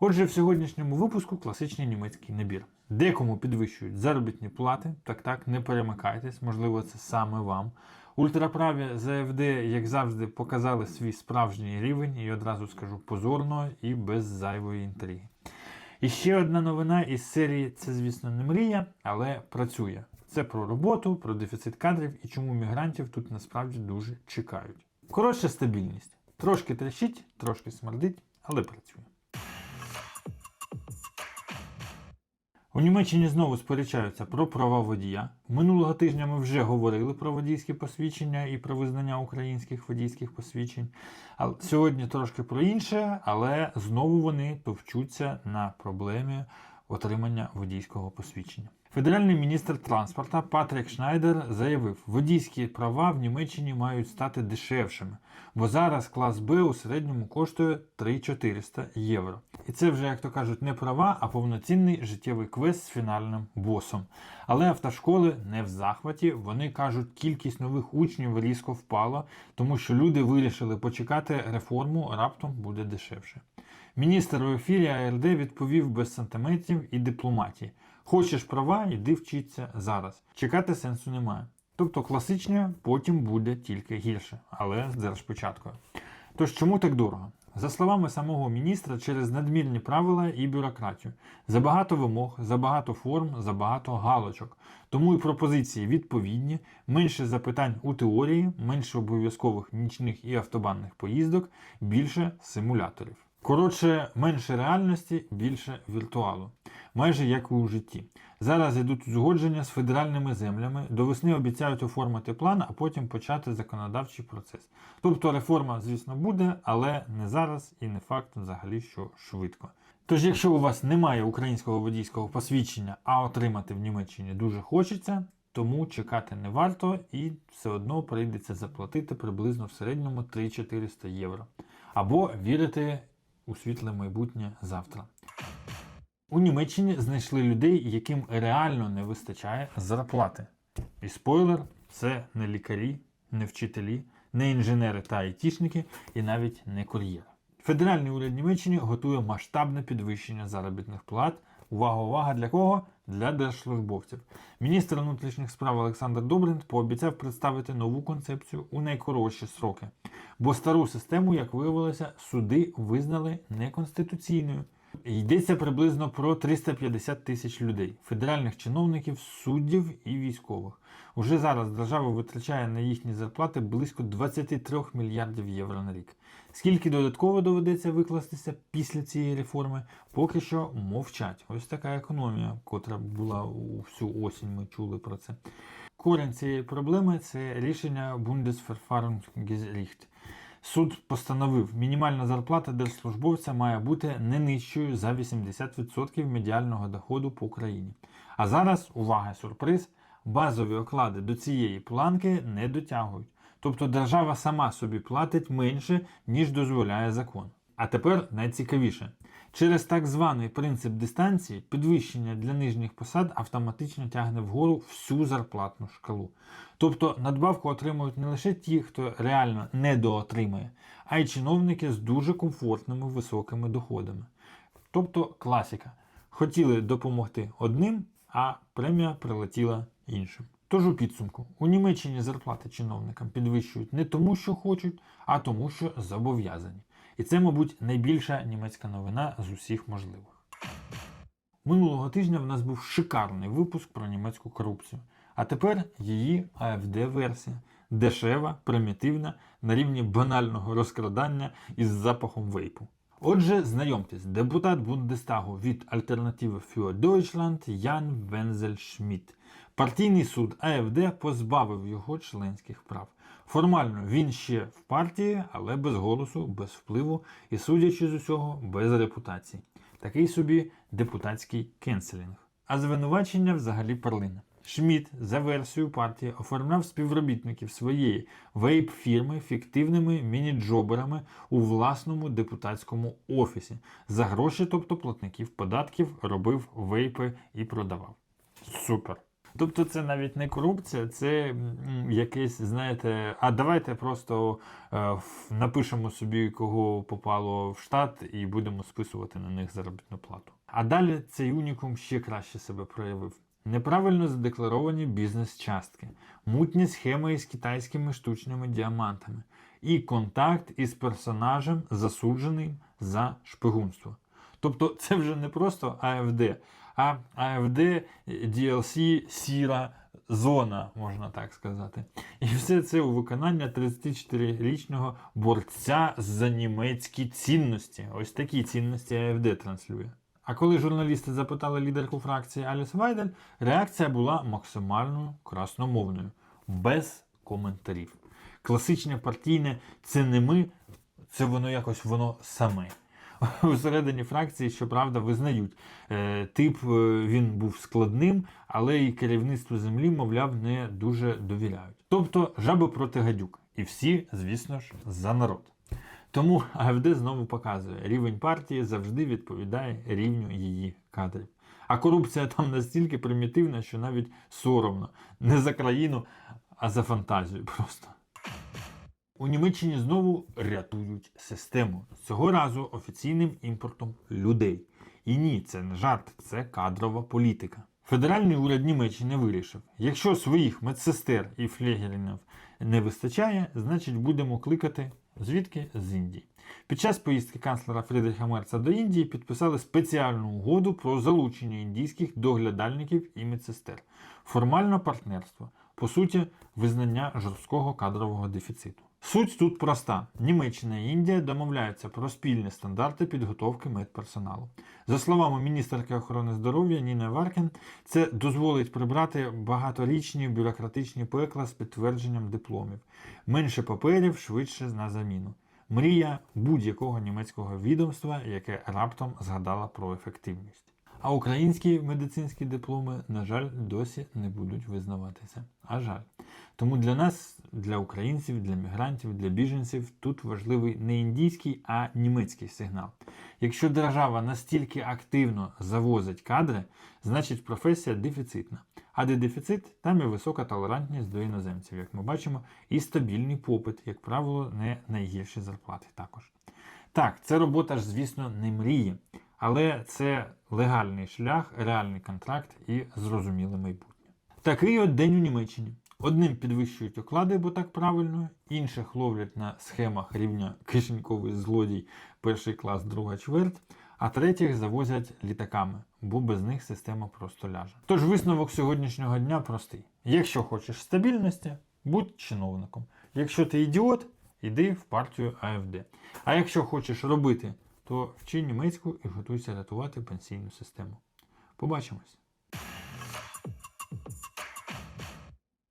Отже, в сьогоднішньому випуску класичний німецький набір. Декому підвищують заробітні плати, так так, не перемикайтесь, можливо, це саме вам. Ультраправі ЗФД, як завжди, показали свій справжній рівень, і одразу скажу позорно і без зайвої інтриги. І ще одна новина із серії це, звісно, не мрія, але працює. Це про роботу, про дефіцит кадрів і чому мігрантів тут насправді дуже чекають. Коротше, стабільність. Трошки трещить, трошки смердить, але працює. У Німеччині знову сперечаються про права водія. Минулого тижня ми вже говорили про водійські посвідчення і про визнання українських водійських посвідчень. А сьогодні трошки про інше, але знову вони товчуться на проблемі отримання водійського посвідчення. Федеральний міністр транспорту Патрік Шнайдер заявив, водійські права в Німеччині мають стати дешевшими, бо зараз клас Б у середньому коштує 3400 євро. І це вже, як то кажуть, не права, а повноцінний життєвий квест з фінальним босом. Але автошколи не в захваті. Вони кажуть, кількість нових учнів різко впала, тому що люди вирішили почекати реформу, раптом буде дешевше. Міністр у ефірі АРД відповів без сантиметрів і дипломатії. Хочеш права, йди вчиться зараз. Чекати сенсу немає. Тобто класичне потім буде тільки гірше, але з держпочаткою. Тож чому так дорого? За словами самого міністра, через надмірні правила і бюрократію. Забагато вимог, забагато форм, забагато галочок. Тому і пропозиції відповідні, менше запитань у теорії, менше обов'язкових нічних і автобанних поїздок, більше симуляторів. Коротше, менше реальності, більше віртуалу. Майже як у житті. Зараз йдуть узгодження з федеральними землями. До весни обіцяють оформити план, а потім почати законодавчий процес. Тобто реформа, звісно, буде, але не зараз і не факт взагалі, що швидко. Тож, якщо у вас немає українського водійського посвідчення, а отримати в Німеччині дуже хочеться, тому чекати не варто і все одно прийдеться заплатити приблизно в середньому 3-400 євро. Або вірити у світле майбутнє завтра. У Німеччині знайшли людей, яким реально не вистачає зарплати. І спойлер, це не лікарі, не вчителі, не інженери та айтішники і навіть не кур'єри. Федеральний уряд Німеччини готує масштабне підвищення заробітних плат. Увага, увага для кого? Для держслужбовців. Міністр внутрішніх справ Олександр Добрин пообіцяв представити нову концепцію у найкоротші сроки. Бо стару систему, як виявилося, суди визнали неконституційною. Йдеться приблизно про 350 тисяч людей, федеральних чиновників, суддів і військових. Уже зараз держава витрачає на їхні зарплати близько 23 мільярдів євро на рік. Скільки додатково доведеться викластися після цієї реформи, поки що мовчать. Ось така економія, котра була всю осінь. Ми чули про це. Корінь цієї проблеми це рішення Bundesverfassungsgericht. Суд постановив, мінімальна зарплата держслужбовця має бути не нижчою за 80% медіального доходу по Україні. А зараз, увага, сюрприз, базові оклади до цієї планки не дотягують. Тобто держава сама собі платить менше, ніж дозволяє закон. А тепер найцікавіше. Через так званий принцип дистанції підвищення для нижніх посад автоматично тягне вгору всю зарплатну шкалу. Тобто надбавку отримують не лише ті, хто реально недоотримує, а й чиновники з дуже комфортними високими доходами. Тобто класика. Хотіли допомогти одним, а премія прилетіла іншим. Тож у підсумку, у Німеччині зарплати чиновникам підвищують не тому, що хочуть, а тому, що зобов'язані. І це, мабуть, найбільша німецька новина з усіх можливих. Минулого тижня в нас був шикарний випуск про німецьку корупцію. А тепер її АФД-версія. Дешева, примітивна, на рівні банального розкрадання із запахом вейпу. Отже, знайомтесь, депутат Бундестагу від Альтернативи für Deutschland Ян Вензель Шмідт. Партійний суд АФД позбавив його членських прав. Формально він ще в партії, але без голосу, без впливу і, судячи з усього, без репутації. Такий собі депутатський кенселінг. А звинувачення взагалі перлина. Шмідт за версією партії оформляв співробітників своєї вейп-фірми фіктивними міні-джоберами у власному депутатському офісі. За гроші, тобто платників податків, робив вейпи і продавав. Супер. Тобто це навіть не корупція, це якесь, знаєте, а давайте просто е, напишемо собі, кого попало в штат, і будемо списувати на них заробітну плату. А далі цей унікум ще краще себе проявив. Неправильно задекларовані бізнес-частки, мутні схеми із китайськими штучними діамантами і контакт із персонажем, засудженим за шпигунство. Тобто це вже не просто АФД, а АФД DLC сіра зона, можна так сказати. І все це у виконання 34-річного борця за німецькі цінності. Ось такі цінності АФД транслює. А коли журналісти запитали лідерку фракції Аліс Вайдель, реакція була максимально красномовною, без коментарів. Класичне партійне це не ми, це воно якось воно саме. Усередині фракції, щоправда, визнають, е, тип е, він був складним, але і керівництву землі, мовляв, не дуже довіряють. Тобто жаби проти гадюк. І всі, звісно ж, за народ. Тому АФД знову показує, рівень партії завжди відповідає рівню її кадрів. А корупція там настільки примітивна, що навіть соромно. Не за країну, а за фантазію просто. У Німеччині знову рятують систему. Цього разу офіційним імпортом людей. І ні, це не жарт, це кадрова політика. Федеральний уряд Німеччини вирішив: якщо своїх медсестер і флегелінів не вистачає, значить будемо кликати звідки з Індії. Під час поїздки канцлера Фрідріха Мерца до Індії підписали спеціальну угоду про залучення індійських доглядальників і медсестер. Формально партнерство, по суті, визнання жорсткого кадрового дефіциту. Суть тут проста: Німеччина і Індія домовляються про спільні стандарти підготовки медперсоналу. За словами міністерки охорони здоров'я Ніни Варкен, це дозволить прибрати багаторічні бюрократичні пекла з підтвердженням дипломів, менше паперів, швидше на заміну. Мрія будь-якого німецького відомства, яке раптом згадала про ефективність. А українські медицинські дипломи, на жаль, досі не будуть визнаватися. А жаль. Тому для нас, для українців, для мігрантів, для біженців тут важливий не індійський, а німецький сигнал. Якщо держава настільки активно завозить кадри, значить професія дефіцитна. А де дефіцит, там і висока толерантність до іноземців, як ми бачимо, і стабільний попит, як правило, не найгірші зарплати також. Так, це робота ж, звісно, не мрії, але це легальний шлях, реальний контракт і зрозуміле майбутнє. Такий от день у Німеччині. Одним підвищують оклади, бо так правильно, інших ловлять на схемах рівня кишеньковий злодій перший клас, друга чверть, а третіх завозять літаками, бо без них система просто ляже. Тож висновок сьогоднішнього дня простий: якщо хочеш стабільності, будь чиновником. Якщо ти ідіот, іди в партію АФД. А якщо хочеш робити, то вчи німецьку і готуйся рятувати пенсійну систему. Побачимось!